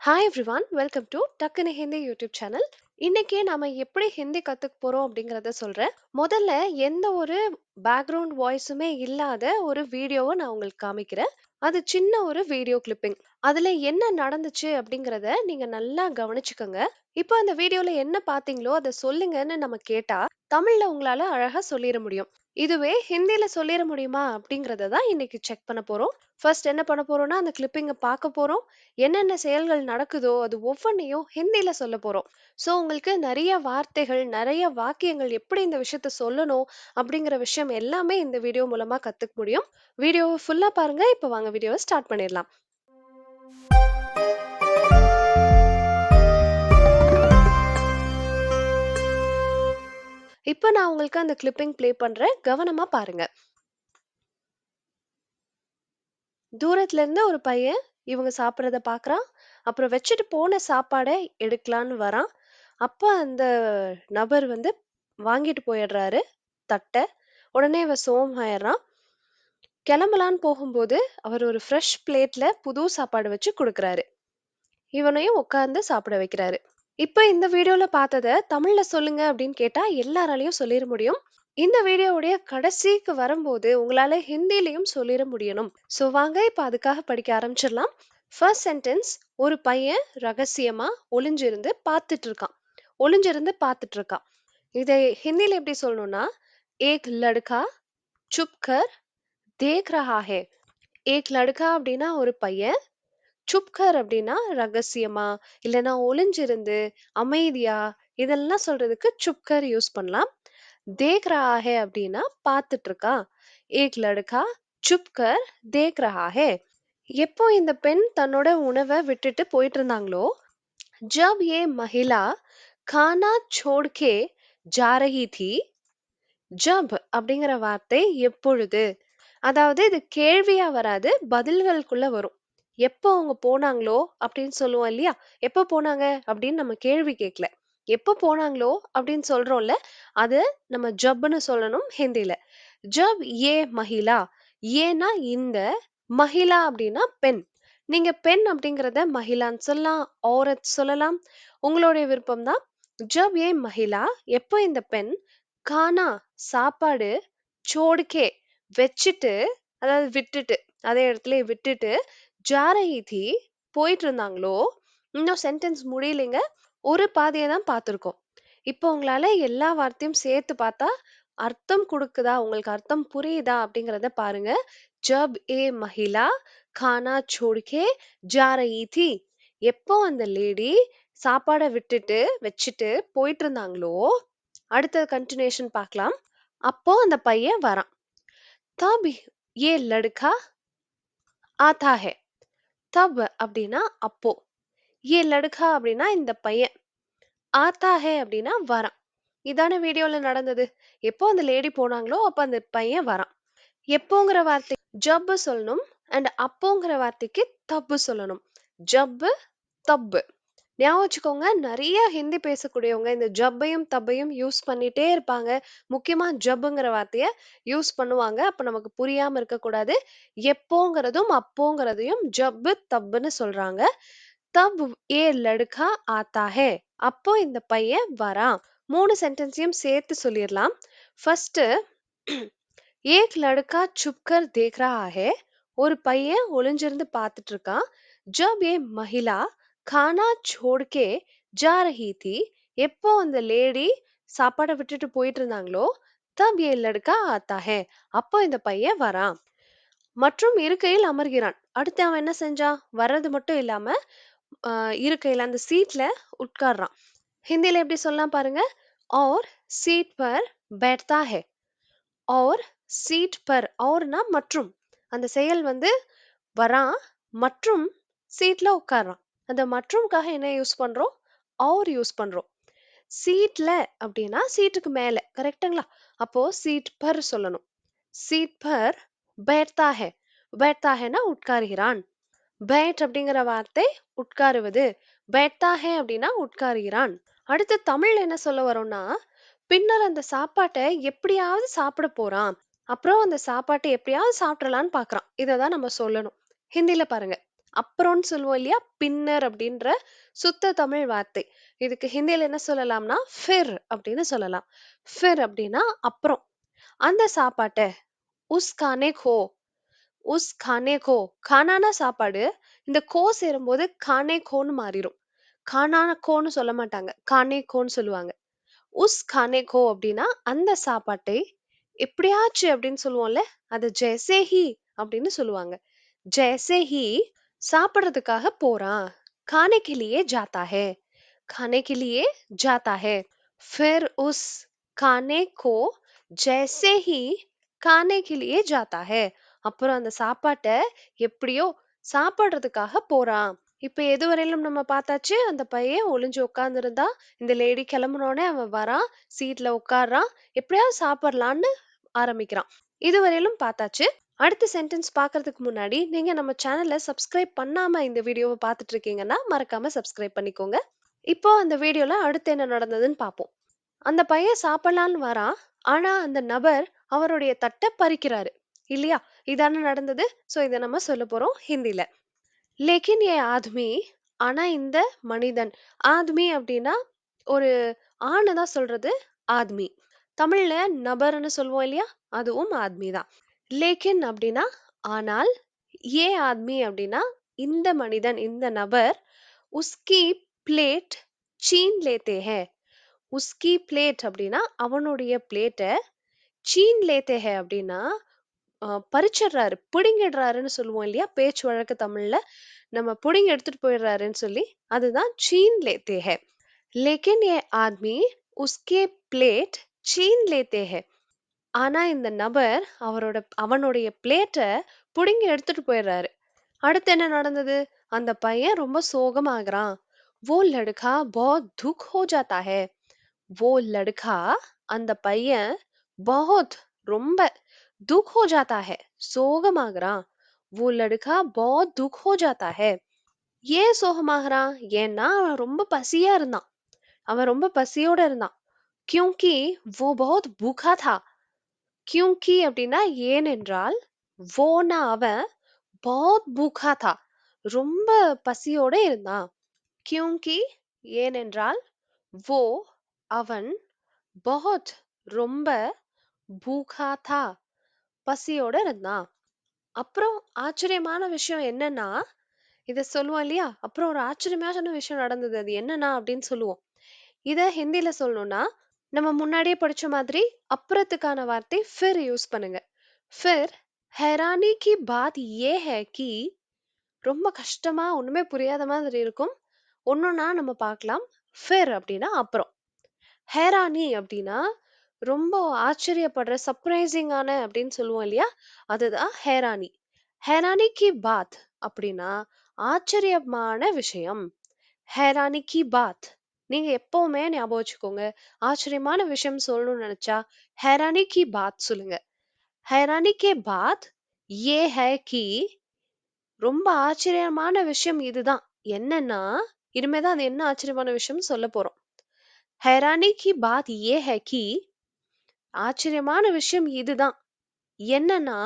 Hi everyone welcome to டக்குனு Hindi YouTube channel இன்னைக்கு நாம எப்படி ஹிந்தி கத்துக்க போறோம் அப்படிங்கறத சொல்றேன். முதல்ல எந்த ஒரு பேக்ரவுண்ட் வாய்ஸுமே இல்லாத ஒரு வீடியோவை நான் உங்களுக்கு காமிக்கிறேன். அது சின்ன ஒரு வீடியோ கிளிப்பிங் அதுல என்ன நடந்துச்சு அப்படிங்கறத நீங்க நல்லா கவனிச்சுக்கோங்க. இப்போ அந்த வீடியோல என்ன பாத்தீங்களோ அதை சொல்லுங்கன்னு நம்ம கேட்டா தமிழ்ல உங்களால அழகா சொல்லிட முடியும். இதுவே ஹிந்தியில சொல்லிட முடியுமா? அப்படிங்கறத தான் இன்னைக்கு செக் பண்ண போறோம். ஃபர்ஸ்ட் என்ன பண்ண போறோம்னா அந்த கிளிப்பிங்கை பார்க்க போறோம். என்னென்ன செயல்கள் நடக்குதோ அது ஒவ்வொன்றையும் ஹிந்தில சொல்ல போறோம். ஸோ உங்களுக்கு நிறைய வார்த்தைகள் நிறைய வாக்கியங்கள் எப்படி இந்த விஷயத்த சொல்லணும் அப்படிங்கிற விஷயம் எல்லாமே இந்த வீடியோ மூலமா கத்துக்க முடியும். வீடியோவை ஃபுல்லா பாருங்க. இப்போ வாங்க வீடியோவை ஸ்டார்ட் பண்ணிடலாம். இப்போ நான் உங்களுக்கு அந்த கிளிப்பிங் ப்ளே பண்றேன். கவனமா பாருங்க. தூரத்துல இருந்து ஒரு பையன் இவங்க சாப்பிட்றத பார்க்குறான் அப்புறம் வச்சுட்டு போன சாப்பாடை எடுக்கலான்னு வரான். அப்போ அந்த நபர் வந்து வாங்கிட்டு போயிடுறாரு. தட்டை. உடனே இவன் ஆயிடுறான். கிளம்பலான்னு போகும்போது அவர் ஒரு ஃப்ரெஷ் பிளேட்ல புது சாப்பாடு வச்சு கொடுக்குறாரு. இவனையும் உட்காந்து சாப்பிட வைக்கிறாரு. இப்ப இந்த வீடியோல பார்த்தத தமிழ்ல சொல்லுங்க அப்படின்னு கேட்டா எல்லாராலையும் சொல்லிட முடியும். இந்த வீடியோவுடைய கடைசிக்கு வரும்போது உங்களால ஹிந்திலையும் சொல்லிட முடியணும். ஸோ வாங்க இப்ப அதுக்காக படிக்க ஆரம்பிச்சிடலாம். ஃபர்ஸ்ட் சென்டென்ஸ் ஒரு பையன் ரகசியமா ஒளிஞ்சிருந்து பார்த்துட்டு இருக்கான் ஒளிஞ்சிருந்து பார்த்துட்டு இருக்கான் இதை ஹிந்தில எப்படி சொல்லணும்னா ஏக் லடுக்கா சுப்கர் தேக் ரஹா ஹே. ஏக் லடுக்கா அப்படின்னா ஒரு பையன் சுப்கர் அப்படின்னா ரகசியமா? இல்லைன்னா ஒளிஞ்சிருந்து அமைதியா? இதெல்லாம் சொல்றதுக்கு சுப்கர் யூஸ் பண்ணலாம். தேக் ரஹாஹே அப்படின்னா பார்த்துட்டு இருக்கான் ஏக் லடுக்கா? சுப்கர் தேக் ரஹா எப்போ இந்த பெண் தன்னோட உணவை விட்டுட்டு போயிட்டு இருந்தாங்களோ ஜப் ஏ மஹிலா கானா சோட்கே ஜாரஹி தி. ஜப் அப்படிங்கிற வார்த்தை எப்பொழுது? அதாவது இது கேள்வியா வராது பதில்களுக்குள்ள வரும். எப்போ அவங்க போனாங்களோ அப்படின்னு சொல்லுவோம் இல்லையா? எப்போ போனாங்க அப்படின்னு நம்ம கேள்வி கேட்கல. எப்போ போனாங்களோ அப்படின்னு சொல்றோம்ல அது நம்ம ஜப்னு சொல்லணும் ஹிந்தில. ஜப் ஏ மஹிலா ஏன்னா இந்த மஹிலா அப்படின்னா பெண். நீங்க பெண் அப்படிங்கறத மஹிலான்னு சொல்லலாம் ஓரத் சொல்லலாம். உங்களுடைய விருப்பம் தான். ஜப் ஏ மஹிலா எப்போ இந்த பெண் கானா சாப்பாடு சோடுக்கே வச்சுட்டு அதாவது விட்டுட்டு அதே இடத்துல விட்டுட்டு ஜாரஹி போயிட்டு இருந்தாங்களோ இன்னும் சென்டென்ஸ் முடியலைங்க. ஒரு பாதையை தான் பார்த்துருக்கோம். இப்போ உங்களால எல்லா வார்த்தையும் சேர்த்து பார்த்தா அர்த்தம் கொடுக்குதா? உங்களுக்கு அர்த்தம் புரியுதா? அப்படிங்கிறத பாருங்க. ஜப் ஏ மஹிலா கானா சோடிகே ஜாரஹி எப்போ அந்த லேடி சாப்பாடை விட்டுட்டு வச்சுட்டு போயிட்டு இருந்தாங்களோ அடுத்த கண்டினியூஷன் பார்க்கலாம். அப்போ அந்த பையன் வரான். தப் ஏ லடுக்கா? ஆத்தா ஹே தப் அப்படின்னா அப்போ. ஏ லடுகா அப்படின்னா இந்த பையன். ஆத்தா ஹே அப்படின்னா வரான். இதான வீடியோல நடந்தது. எப்போ அந்த லேடி போனாங்களோ அப்ப அந்த பையன் வரான். எப்போங்கிற வார்த்தை ஜப்பு சொல்லணும். அண்ட் அப்போங்கிற வார்த்தைக்கு தப்பு சொல்லணும். ஜப்பு தப்பு. ஞாபகம் வச்சுக்கோங்க நிறைய ஹிந்தி பேசக்கூடியவங்க இந்த ஜப்பையும் தப்பையும் யூஸ் பண்ணிட்டே இருப்பாங்க. முக்கியமா ஜப்புங்கிற வார்த்தையை யூஸ் பண்ணுவாங்க. அப்ப நமக்கு புரியாம இருக்கக்கூடாது. எப்போங்கிறதும் அப்போங்கிறதையும் ஜப்பு தப்புன்னு சொல்றாங்க. தப் ஏ லடுக்கா ஆத்தா ஹே. அப்போ இந்த பையன் வரான். மூணு சென்டென்ஸையும் சேர்த்து சொல்லிடலாம். ஃபர்ஸ்ட் ஏக் லடுக்கா சுப்கர் தேக்ரா ஆஹே ஹே. ஒரு பையன் ஒளிஞ்சிருந்து பார்த்துட்டு இருக்கான். ஜப் ஏ மஹிலா கானா சோடுக்கே ஜா ரஹி தி எப்போ அந்த லேடி சாப்பாடை விட்டுட்டு போயிட்டு இருந்தாங்களோ தப் ஏ லடுக்கா ஆத்தா ஹே அப்போ இந்த பையன் வரான் மற்றும் இருக்கையில் அமர்கிறான் அடுத்து அவன் என்ன செஞ்சான் வர்றது மட்டும் இல்லாம ஆஹ் இருக்கையில அந்த சீட்ல உட்கார்றான் ஹிந்தில எப்படி சொல்லலாம் பாருங்க और सीट पर बैठता है और சீட் பர் ஆர்னா மற்றும் அந்த செயல் வந்து வரான் மற்றும் சீட்ல உட்கார்றான் அந்த மற்றும்காக என்ன யூஸ் பண்ணுறோம் ஆர் யூஸ் பண்ணுறோம் சீட்ல அப்படின்னா சீட்டுக்கு மேலே கரெக்டுங்களா அப்போ சீட் பர் சொல்லணும். சீட் பர் பேட்தா ஹே பேட்தா ஹேனா உட்காருகிறான். பேட் அப்படிங்கிற வார்த்தை உட்காருவது. பேட்தா ஹே அப்படின்னா உட்காருகிறான். அடுத்து தமிழ் என்ன சொல்ல வரோம்னா பின்னர் அந்த சாப்பாட்டை எப்படியாவது சாப்பிட போறான். அப்புறம் அந்த சாப்பாட்டை எப்படியாவது சாப்பிடலான்னு பாக்குறான் இதை தான் நம்ம சொல்லணும். ஹிந்தியில பாருங்க. அப்புறம்னு சொல்லுவோம் இல்லையா? பின்னர் அப்படின்ற சுத்த தமிழ் வார்த்தை. இதுக்கு ஹிந்தியில என்ன சொல்லலாம்னா ஃபிர் அப்படின்னு சொல்லலாம். ஃபிர் அப்படின்னா அப்புறம். அந்த சாப்பாட்டை உஸ் கானே கோ உஸ் கானே கோ கானானா சாப்பாடு இந்த கோ சேரும்போது கானே கோன்னு மாறிடும் கானான கோன்னு சொல்ல மாட்டாங்க. கானே கோன்னு சொல்லுவாங்க. உஸ் கானே கோ அப்படின்னா அந்த சாப்பாட்டை எப்படியாச்சு அப்படின்னு சொல்லுவோம்ல அது ஜெய்சே ஹி அப்படின்னு சொல்லுவாங்க. ஜெய்சே ஹி சாப்பிடுறதுக்காக போறான் खाने के लिए जाता है खाने के लिए जाता है फिर उस खाने को जैसे ही खाने के लिए जाता है அப்புறம் அந்த சாப்பாட்டை எப்படியோ சாப்பிடுறதுக்காக போறான் இப்ப எதுவரையிலும் நம்ம பார்த்தாச்சு அந்த பையன் ஒளிஞ்சு உட்கார்ந்திருந்தா இந்த லேடி கிளம்புனோடனே அவன் வரான் சீட்ல உட்கார்றான் எப்படியாவது சாப்பிடலான்னு ஆரம்பிக்கிறான் இதுவரையிலும் பார்த்தாச்சு அடுத்த சென்டென்ஸ் பார்க்கறதுக்கு முன்னாடி நீங்க நம்ம சேனலை சப்ஸ்கிரைப் பண்ணாம இந்த வீடியோவை பார்த்துட்டு இருக்கீங்கன்னா மறக்காம சப்ஸ்கிரைப் பண்ணிக்கோங்க. இப்போ அந்த வீடியோல அடுத்து என்ன நடந்ததுன்னு பார்ப்போம். அந்த பையன் சாப்பிடலான்னு வரான் ஆனா அந்த நபர் அவருடைய தட்டை பறிக்கிறாரு. இல்லையா? இதான நடந்தது. ஸோ இதை நம்ம சொல்ல போறோம் ஹிந்தில. லேக்கின் ஏ ஆத்மி ஆனா இந்த மனிதன். ஆத்மி அப்படின்னா ஒரு ஆணை தான் சொல்றது ஆத்மி. தமிழ்ல நபர்னு சொல்லுவோம் இல்லையா? அதுவும் ஆத்மி தான். லேக்கின் அப்படின்னா ஆனால் ஏ ஆத்மி அப்படின்னா இந்த மனிதன் இந்த நபர் உஸ்கி பிளேட் சீன் லேத்தே ஹே. உஸ்கி பிளேட் அப்படின்னா அவனுடைய பிளேட்டை சீன் லேத்தே ஹே அப்படின்னா பறிச்சிடுறாரு பிடுங்கிடுறாருன்னு சொல்லுவோம் இல்லையா? பேச்சு வழக்கு தமிழ்ல. நம்ம பிடுங்கி எடுத்துட்டு போயிடுறாருன்னு சொல்லி அதுதான் சீன் லேத்தே ஹே. லேக்கின் ஏ ஆத்மி உஸ்கே பிளேட் சீன் லேத்தே ஹே. ஆனா இந்த நபர் அவரோட அவனுடைய பிளேட்டை புடுங்கி எடுத்துட்டு போயிடுறாரு அடுத்து என்ன நடந்தது அந்த பையன் ரொம்ப சோகமாகறான் वो लड़का बहुत दुख हो जाता है वो लड़का அந்த பையன் बहुत ரொம்ப दुख हो जाता है சோகமாகறான் वो लड़का बहुत दुख हो जाता है ஏன் சோகமாகறான் ஏன்னா அவன் ரொம்ப பசியா இருந்தான் அவன் ரொம்ப பசியோட இருந்தான் क्योंकि वो बहुत भूखा था क्योंकि அப்படின்னா ஏனென்றால் வோனா அவன் बहुत भूखा था ரொம்ப பசியோட இருந்தான் क्योंकि ஏனென்றால் वो அவன் बहुत ரொம்ப भूखा था பசியோட இருந்தான் அப்புறம் ஆச்சரியமான விஷயம் என்னன்னா இத சொல்லுவோம் இல்லையா அப்புறம் ஒரு ஆச்சரியமான விஷயம் நடந்தது அது என்னன்னா அப்படின்னு சொல்லுவோம் இத ஹிந்தில சொல்லணும்னா நம்ம முன்னாடியே படிச்ச மாதிரி அப்புறத்துக்கான வார்த்தை ஃபிர் யூஸ் பண்ணுங்க ஃபிர் हैरानी की बात ये है कि ரொம்ப கஷ்டமா ஒண்ணுமே புரியாத மாதிரி இருக்கும் ஒன்னொன்னா நம்ம பார்க்கலாம் ஃபிர் அப்படின்னா அப்புறம் ஹேரானி அப்படின்னா ரொம்ப ஆச்சரியப்படுற சர்ப்ரைசிங்கான அப்படின்னு சொல்லுவோம் இல்லையா அதுதான் ஹேரானி ஹேரானி கி பாத் அப்படின்னா ஆச்சரியமான விஷயம் ஹேரானி கி பாத் நீங்க எப்பவுமே ஞாபகம் வச்சுக்கோங்க ஆச்சரியமான விஷயம் சொல்லணும்னு நினைச்சா ஹேரானி கி பாத் சொல்லுங்க ஹேரானி கே பாத் ஏ ஹே கி ரொம்ப ஆச்சரியமான விஷயம் இதுதான் என்னன்னா இனிமேதான் அது என்ன ஆச்சரியமான விஷயம் சொல்ல போறோம் हैरानी की बात ये है कि ஆச்சரியமான விஷயம் இதுதான் என்னன்னா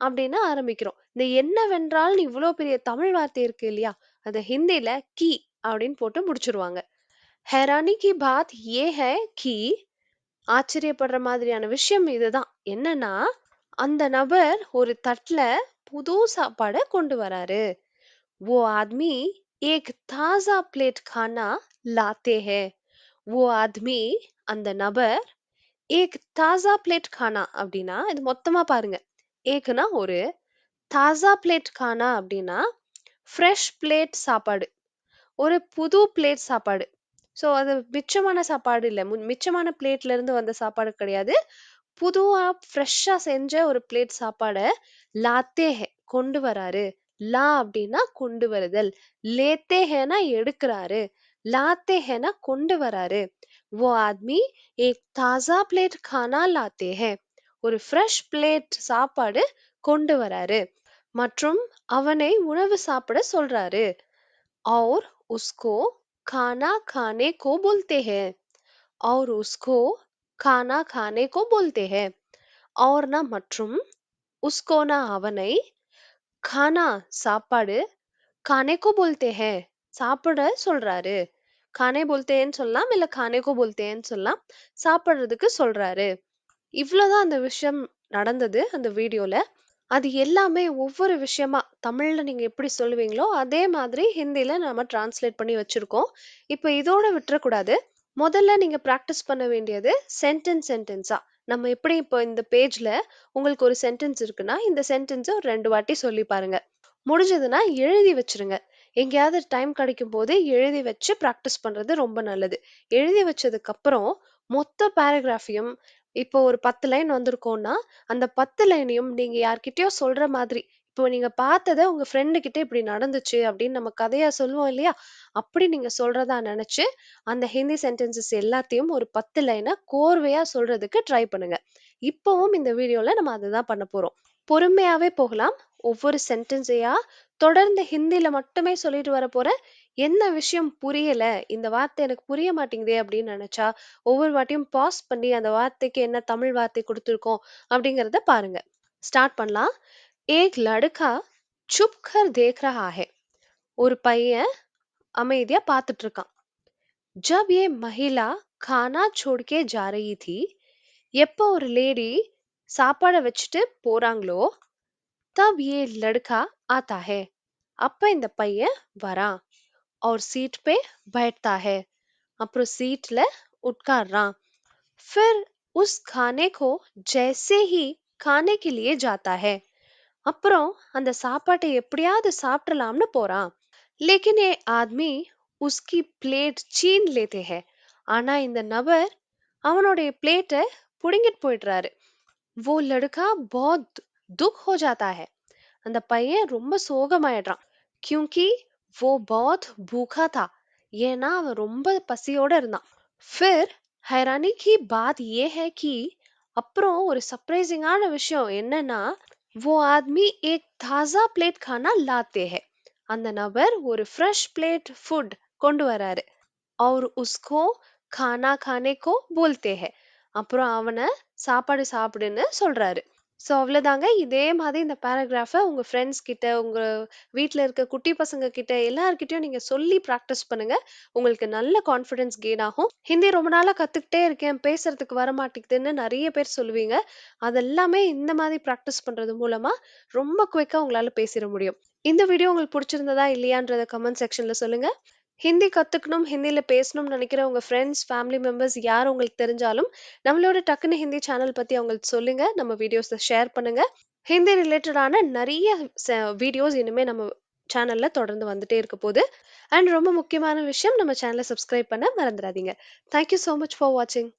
அப்படின்னு ஆரம்பிக்கிறோம் இந்த என்னவென்றால் இவ்வளோ பெரிய தமிழ் வார்த்தை இருக்கு இல்லையா அது ஹிந்தில கி அப்படின்னு போட்டு முடிச்சிருவாங்க हैरानी की बात ये है कि ஆச்சரியப்படுற மாதிரியான விஷயம் இதுதான் என்னன்னா அந்த நபர் ஒரு தட்டுல புது சாப்பாடை கொண்டு வராரு वो आदमी एक ताजा प्लेट खाना लाते हैं वो आदमी அந்த நபர் ஏக் தாசா பிளேட் கானா அப்படின்னா இது மொத்தமா பாருங்க ஏக்குனா ஒரு தாசா பிளேட் கானா அப்படின்னா ஃப்ரெஷ் பிளேட் சாப்பாடு ஒரு புது பிளேட் சாப்பாடு ஸோ அது மிச்சமான சாப்பாடு இல்லை மிச்சமான பிளேட்ல இருந்து வந்த சாப்பாடு கிடையாது புதுவா ஃப்ரெஷ்ஷா செஞ்ச ஒரு பிளேட் சாப்பாடை லாத்தே ஹே கொண்டு வராரு லா அப்படின்னா கொண்டு வருதல் லேத்தே ஹேனா எடுக்கிறாரு லாத்தே ஹேனா கொண்டு வராரு वो आदमी एक ताजा प्लेट खाना लाते हैं ஒரு ஃப்ரெஷ் பிளேட் சாப்பாடு கொண்டு வராரு மற்றும் அவனை உணவு சாப்பிட சொல்றாரு और उसको खाना खाने को बोलते हैं और उसको "கானா கானே கோ போல்தே ஹே" அவர்னா மற்றும் உஸ்கோனா அவனை "கானா" சாப்பாடு "கானே கோ போல்தே ஹே" சாப்பிட சொல்றாரு. "கானே போல்தேன்னு" சொல்லலாம் இல்ல "கானே கோ போல்தேன்னு" சொல்லலாம். சாப்பிடுறதுக்கு சொல்றாரு. இவ்ளோதான் அந்த விஷயம் நடந்தது அந்த வீடியோல. அது எல்லாமே ஒவ்வொரு விஷயமா தமிழ்ல நீங்க எப்படி சொல்லுவீங்களோ, அதே மாதிரி ஹிந்தில நாம டிரான்ஸ்லேட் பண்ணி வச்சிருக்கோம். இப்ப இதோட விட்டுறக்கூடாது. முதல்ல நீங்க பிராக்டிஸ் பண்ண வேண்டியது சென்டென்ஸ் சென்டென்ஸா. நம்ம எப்படி இப்போ இந்த பேஜ்ல உங்களுக்கு ஒரு சென்டென்ஸ் இருக்குன்னா, இந்த சென்டென்ஸ ஒரு 2 வாட்டி சொல்லி பாருங்க. முடிஞ்சதுன்னா எழுதி வச்சுருங்க. எங்கேயாவது டைம் கிடைக்கும்போது எழுதி வச்சு பிராக்டிஸ் பண்றது ரொம்ப நல்லது. எழுதி வச்சதுக்கப்புறம் மொத்த பேராகிராஃபையும் இப்போ ஒரு 10 லைன் வந்திருக்கோம்னா, அந்த 10 லைனையும் நீங்க யார்கிட்டயோ சொல்ற மாதிரி, இப்போ நீங்க பார்த்தத உங்க ஃப்ரெண்டு கிட்ட இப்படி நடந்துச்சு அப்படின்னு நம்ம கதையா சொல்லுவோம் இல்லையா? அப்படி நீங்க சொல்றதா நெனச்சு, அந்த ஹிந்தி சென்டென்சஸ் எல்லாத்தையும் ஒரு 10 லைனா கோர்வையா சொல்றதுக்கு ட்ரை பண்ணுங்க. இப்பவும் இந்த வீடியோல நம்ம அதுதான் பண்ண போறோம். பொறுமையாவே போகலாம். ஒவ்வொரு சென்டென்ஸையா தொடர்ந்து ஹிந்தில மட்டுமே சொல்லிட்டு வரப்போறேன். என்ன விஷயம் புரியல, இந்த வார்த்தை எனக்கு புரிய மாட்டேங்குதே அப்படின்னு நெனச்சா, ஒவ்வொரு வாட்டியும் பாஸ் பண்ணி அந்த வார்த்தைக்கு என்ன தமிழ் வார்த்தை குடுத்துருக்கோம் அப்படிங்கிறத பாருங்க. ஸ்டார்ட் பண்ணலாம். एक लड़का चुप कर देख रहा है. ஒரு பையன் அமைதியா பார்த்துட்டு இருக்கான். जब ये महिला खाना छोड़ के जा रही थी, எப்போ ஒரு லேடி சாப்பாட வச்சுட்டு போறாங்களோ, तब ये लड़का आता है. அப்ப இந்த பையன் வரான். और सीट पे बैठता है. அப்புறம் சீட்ல உட்கார்றான். फिर उस खाने को जैसे ही खाने के लिए जाता है. அப்புறம் அந்த சாப்பாட்டை எப்படியாவது சாப்பிடலாம்னு போறான். लेकिन ये आदमी उसकी प्लेट छीन लेते हैं. ஆனா இந்த நபர் அவனுடைய பிளேட்டை புடுங்கிட்டு போயிடுறாரு. वो लड़का बहुत दुख हो जाता है. அந்த பையன் ரொம்ப சோகமாயிடுறான். क्योंकि वो बहुत भूखा था. ஏன்னா அவன் ரொம்ப பசியோட இருந்தான். फिर हैरानी की बात ये है कि அப்புறம் ஒரு சர்ப்ரைசிங்கான விஷயம் என்னன்னா, वो आदमी एक ताजा प्लेट खाना लाते हैं. அந்த நபர் ஒரு ஃப்ரெஷ் பிளேட் ஃபுட் கொண்டு வராரு. और उसको खाना खाने को बोलते हैं. அப்புறம் அவன சாப்பாடு சாப்பிடுன்னு சொல்றாரு. ஸோ அவ்வளோதாங்க. இதே மாதிரி இந்த பேராகிராஃப உங்க ஃப்ரெண்ட்ஸ் கிட்ட, உங்க வீட்ல இருக்க குட்டி பசங்க கிட்ட எல்லார்கிட்டயும் நீங்க சொல்லி பிராக்டிஸ் பண்ணுங்க. உங்களுக்கு நல்ல கான்ஃபிடன்ஸ் கெயின் ஆகும். ஹிந்தி ரொம்ப நாளா கத்துக்கிட்டே இருக்கேன், பேசுறதுக்கு வரமாட்டேங்குதுன்னு நெறைய பேர் சொல்லுவீங்க. அதெல்லாமே இந்த மாதிரி பிராக்டிஸ் பண்றது மூலமா ரொம்ப குயிக்கா உங்களால பேசிற முடியும். இந்த வீடியோ உங்களுக்கு புடிச்சிருந்ததா இல்லையான்றத கமெண்ட் செக்ஷன்ல சொல்லுங்க. ஹிந்தி கத்துக்கணும், ஹிந்தில பேசணும்னு நெனைக்கிற உங்க ஃப்ரெண்ட்ஸ், ஃபேமிலி மெம்பர்ஸ் யார் உங்களுக்கு தெரிஞ்சாலும், நம்மளோட டக்குனு ஹிந்தி சேனல் பத்தி அவங்களுக்கு சொல்லுங்க. நம்ம வீடியோஸ ஷேர் பண்ணுங்க. ஹிந்தி ரிலேட்டடான நெறைய ச வீடியோஸ் இனிமே நம்ம சேனல்ல தொடர்ந்து வந்துட்டே இருக்க போது. அண்ட் ரொம்ப முக்கியமான விஷயம் நம்ம சேனல சப்ஸ்கிரைப் பண்ண மறந்துறாதீங்க. Thank you so much for வாட்சிங்.